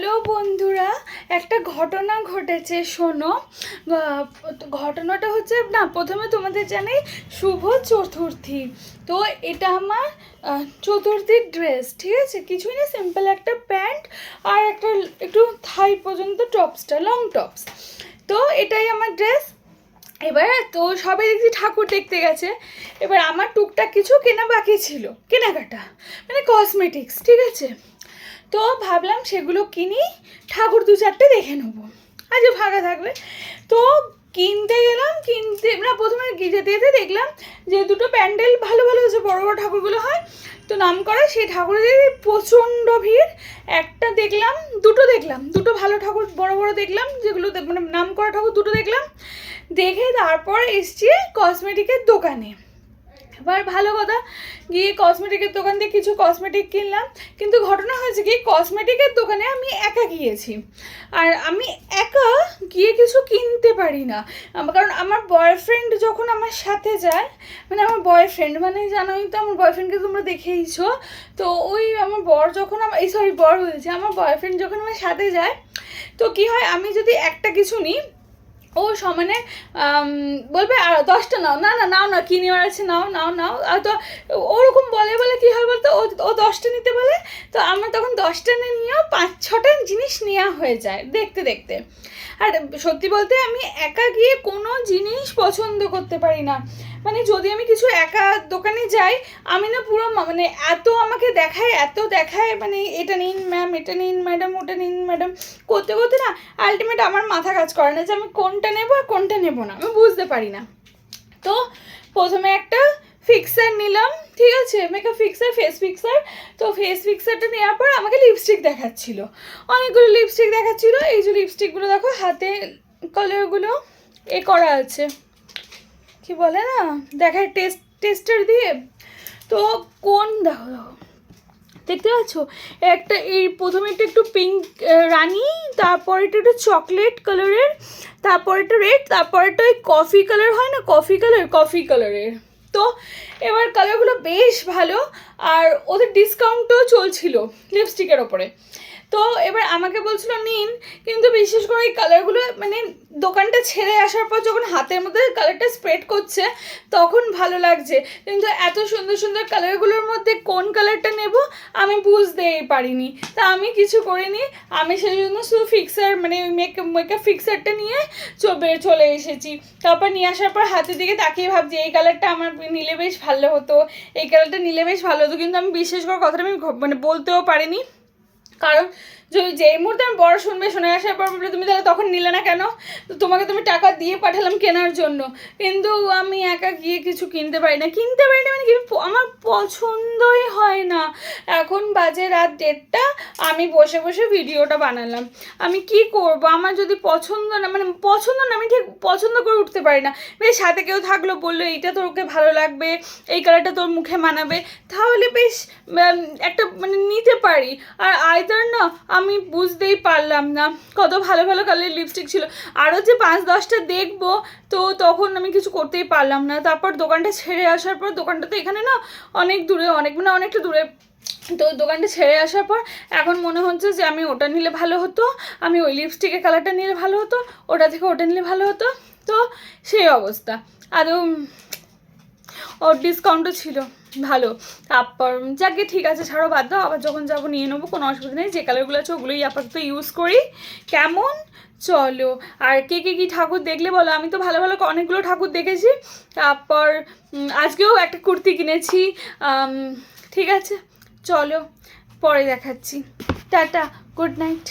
Hello বন্ধুরা, একটা ঘটনা ঘটেছে, শোনো। ঘটনাটা হচ্ছে, না, প্রথমে তোমাদের জানাই শুভ চতুর্থী। তো এটা আমার চতুর্থীর ড্রেস, ঠিক আছে? কিছুই না সিম্পল একটা প্যান্ট আর একটা একটু থাই পর্যন্ত টপসটা লং টপস তো এটাই আমার ড্রেস। এবার, তো সবাই দেখছি ঠাকুর দেখতে গেছে। এবার আমার টুকটাক কিছু কেনা বাকি ছিল, কেনাকাটা মানে কসমেটিক্স ঠিক আছে? তো ভাবলাম সেগুলো কিনি, ঠাকুর দু চারটে দেখে নেব। আজ ফাঁকা থাকবে। তো কিনতে গেলাম, কিনতে না, প্রথমে যেতে যেতে দেখলাম যে দুটো প্যান্ডেল ভালো ভালো হচ্ছে বড় বড় ঠাকুরগুলো হয়, তো নাম করা সেই ঠাকুরের প্রচণ্ড ভিড়। একটা দেখলাম, দুটো দেখলাম। দুটো ভালো ঠাকুর, বড় বড় দেখলাম, যেগুলো মানে নাম করা ঠাকুর দুটো দেখলাম। দেখে তারপর এসছি কসমেটিকের দোকানে। এবার ভালো কথা, গিয়ে কসমেটিকের দোকান থেকে কিছু কসমেটিক কিনলাম, কিন্তু ঘটনা হয়েছে কি কসমেটিকের দোকানে আমি একা গিয়েছি। আর আমি একা গিয়ে কিছু কিনতে পারি না। কারণ আমার বয়ফ্রেন্ড যখন আমার সাথে যায় মানে আমার বয়ফ্রেন্ড মানে জানোই তো, আমার বয়ফ্রেন্ডকে তোমরা দেখেইছো, তো ওই আমার বর যখন আমার এই সরি বর হয়েছে আমার বয়ফ্রেন্ড যখন আমার সাথে যায়, তো কি হয়, আমি যদি একটা কিছু নিই ও সমানে বলবে আর দশটা নাও, না না, নাও, না কি নেওয়ার আছে, নাও নাও নাও তো ওরকম বলে বলে কী হয় বলতো, ও ও দশটা নিতে বলে, তো আমার তখন দশটা নিয়েও পাঁচ, ছটা জিনিস নেওয়া হয়ে যায়, দেখতে দেখতে। আর সত্যি বলতে আমি একা গিয়ে কোনো জিনিস পছন্দ করতে পারি না। মানে যদি আমি কিছু একা দোকানে যাই, আমি না পুরো মানে এত আমাকে দেখায়, এত দেখায় মানে এটা নিন ম্যাম এটা নিন ম্যাডাম ওটা নিন ম্যাডাম করতে করতে না আলটিমেট আমার মাথা কাজ করে না যে আমি কোনটা নেব আর কোনটা নেব না, আমি বুঝতে পারি না। তো প্রথমে একটা ফিক্সার নিলাম, ঠিক আছে? মেকআপ ফিক্সার ফেস ফিক্সার তো ফেস ফিক্সারটা নেওয়ার পর আমাকে লিপস্টিক দেখাচ্ছিল। অনেকগুলো লিপস্টিক দেখাচ্ছিল, এই যে লিপস্টিকগুলো দেখো, হাতে কালারগুলো এ করা আছে। কি বলে না? দেখায় টেস্ট টেস্টার দিয়ে। তো কোন দেখো দেখো দেখতে পাচ্ছ? একটা এই প্রথমে একটা একটু পিঙ্ক রানি, তারপর এটা একটু চকলেট কালারের তারপর একটা রেড তারপর একটা ওই কফি কালার হয় না? কফি কালার কফি কালারের তো এবার কালারগুলো বেশ ভালো, আর ওদের ডিসকাউন্টও চলছিল লিপস্টিকের ওপরে। তো এবার আমাকে বলছিল, নিন। কিন্তু বিশেষ করে এই কালারগুলো মানে দোকানটা ছেড়ে আসার পর যখন হাতের মধ্যে কালারটা স্প্রেড করছে, তখন ভালো লাগছে। কিন্তু এত সুন্দর সুন্দর কালারগুলোর মধ্যে কোন কালারটা নেব, আমি বুঝতেই পারিনি। তা আমি কিছু করিনি। আমি সেই জন্য শুধু ফিক্সার মানে মেকআপ মেকআপ ফিক্সারটা নিয়ে চলে চলে এসেছি। তারপর নিয়ে আসার পর হাতের দিকে তাকিয়ে ভাবছি, এই কালারটা আমার নিলে বেশ ভালো হতো, এই কালারটা নিলে বেশ ভালো হতো। কিন্তু আমি বিশেষ করে কথাটা আমি মানে বলতেও পারিনি। কারণ যদি যেই মুহূর্তে আমি বড় শুনবে, শুনে আসার পর বলবে, তুমি তাহলে তখন নিলে না কেন? তো তোমাকে তুমি টাকা দিয়ে পাঠালাম কেনার জন্য। কিন্তু আমি একা গিয়ে কিছু কিনতে পারি না। কিনতে পারি না মানে কি? আমার পছন্দই হয় না। এখন বাজে রাত দেড়টা, আমি বসে বসে ভিডিওটা বানালাম। আমি কি করব? আমার যদি পছন্দ না মানে পছন্দ না, আমি ঠিক পছন্দ করে উঠতে পারি না। বেশ সাথে কেউ থাকল, বলল, এইটা তোকে ভালো লাগবে, এই কালারটা তোর মুখে মানাবে। তাহলে বেশ একটা মানে নিতে পারি। আর আইদার না আমি বুঝতেই পারলাম না। কত ভালো ভালো কালারের লিপস্টিক ছিল। আরও যে পাঁচ দশটা দেখব, তো তখন আমি কিছু করতেই পারলাম না। তারপর দোকানটা ছেড়ে আসার পর, দোকানটা তো এখানে না অনেক দূরে, অনেক মানে অনেকটা দূরে। তো দোকানটা ছেড়ে আসার পর, এখন মনে হচ্ছে যে আমি ওটা নিলে ভালো হতো, আমি ওই লিপস্টিকের কালারটা নিলে ভালো হতো, ওটা থেকে ওটা নিলে ভালো হতো। তো সেই অবস্থা। আদৌ, ওর ডিসকাউন্টও ছিল। ভালো। তারপর যাকে ঠিক আছে ছাড়ো, বাদ দাও। আবার যখন যাব নিয়ে নেব, কোনো অসুবিধা নেই। যে কালারগুলো আছে, ওগুলোই আপাতত ইউজ করি। কেমন? চলো। আর কে কে কী ঠাকুর দেখলে বলো? আমি তো ভালো ভালো অনেকগুলো ঠাকুর দেখেছি। তারপর আজকেও একটা কুর্তি কিনেছি। ঠিক আছে। চলো, পরে দেখাচ্ছি। Tata good night